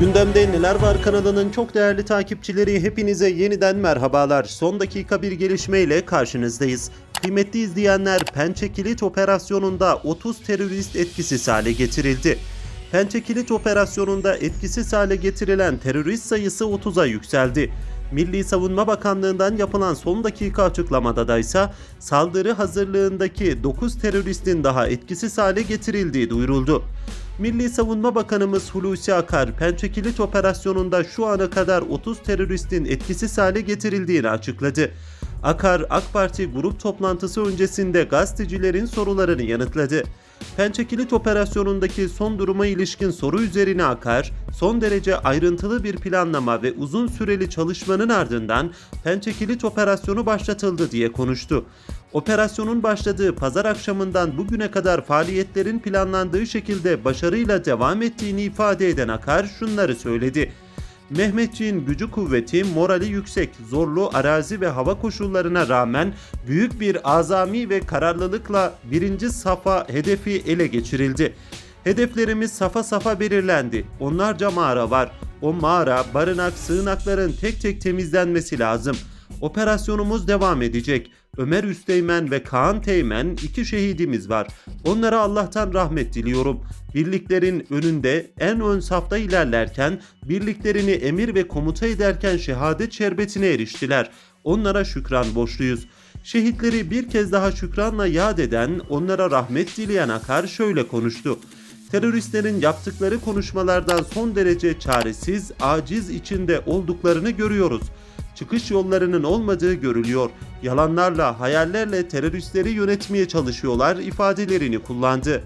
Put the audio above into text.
Gündemde Neler Var kanalının çok değerli takipçileri hepinize yeniden merhabalar. Son dakika bir gelişmeyle karşınızdayız. Kıymetli izleyenler Pençe Kilit operasyonunda 30 terörist etkisiz hale getirildi. Pençe Kilit operasyonunda etkisiz hale getirilen terörist sayısı 30'a yükseldi. Milli Savunma Bakanlığı'ndan yapılan son dakika açıklamada da ise saldırı hazırlığındaki 9 teröristin daha etkisiz hale getirildiği duyuruldu. Milli Savunma Bakanımız Hulusi Akar, Pençe Kilit operasyonunda şu ana kadar 30 teröristin etkisiz hale getirildiğini açıkladı. Akar, AK Parti grup toplantısı öncesinde gazetecilerin sorularını yanıtladı. Pençe Kilit operasyonundaki son duruma ilişkin soru üzerine Akar, son derece ayrıntılı bir planlama ve uzun süreli çalışmanın ardından Pençe Kilit operasyonu başlatıldı diye konuştu. Operasyonun başladığı pazar akşamından bugüne kadar faaliyetlerin planlandığı şekilde başarıyla devam ettiğini ifade eden Akar şunları söyledi. Mehmetçiğin gücü kuvveti, morali yüksek, zorlu arazi ve hava koşullarına rağmen büyük bir azami ve kararlılıkla birinci safa hedefi ele geçirildi. Hedeflerimiz safa safa belirlendi. Onlarca mağara var. O mağara, barınak, sığınakların tek tek temizlenmesi lazım. Operasyonumuz devam edecek. Ömer Üsteğmen ve Kaan Teğmen iki şehidimiz var. Onlara Allah'tan rahmet diliyorum. Birliklerin önünde en ön safta ilerlerken, birliklerini emir ve komuta ederken şehadet şerbetine eriştiler. Onlara şükran borçluyuz. Şehitleri bir kez daha şükranla yad eden, onlara rahmet dileyen Akar şöyle konuştu. Teröristlerin yaptıkları konuşmalardan son derece çaresiz, aciz içinde olduklarını görüyoruz çıkış yollarının olmadığı görülüyor. Yalanlarla, hayallerle teröristleri yönetmeye çalışıyorlar ifadelerini kullandı.